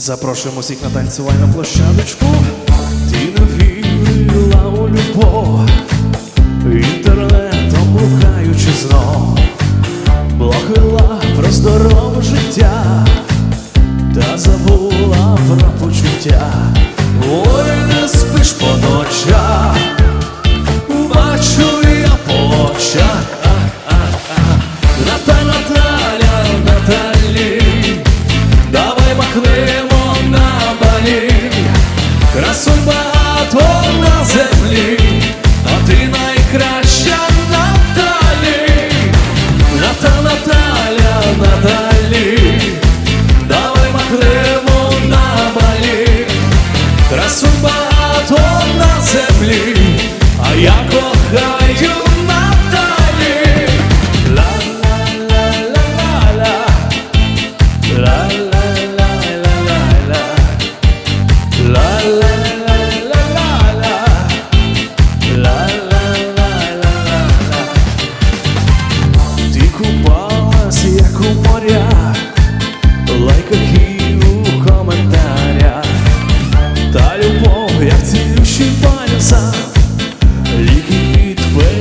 Запрошуємо всіх на танцювальну площадочку. Ти не вірила у любов, інтернетом блукаючи знов, блогила про здорове життя, та забула про почуття. Красунь багато на землі, а я кохаю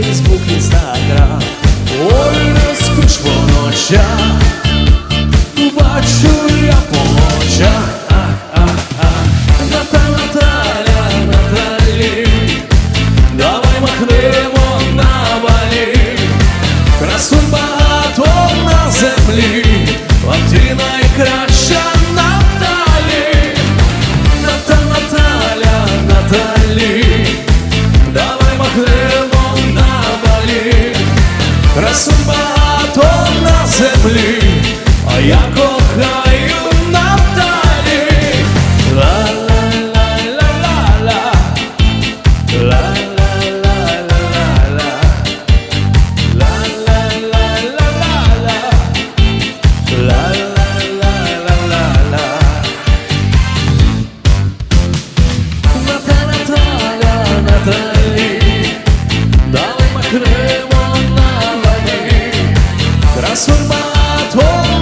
Фейсбук, Інстаграм. Ой, не ночах, бачу я по очах. Ах, ах, ах. Ната Наталя, Наталі, давай махнемо на балі. Красунь багато на землі, а найкраща Наталі. Ната Наталя, Наталі, давай махнемо. Красунь багато на землі, Torbato oh.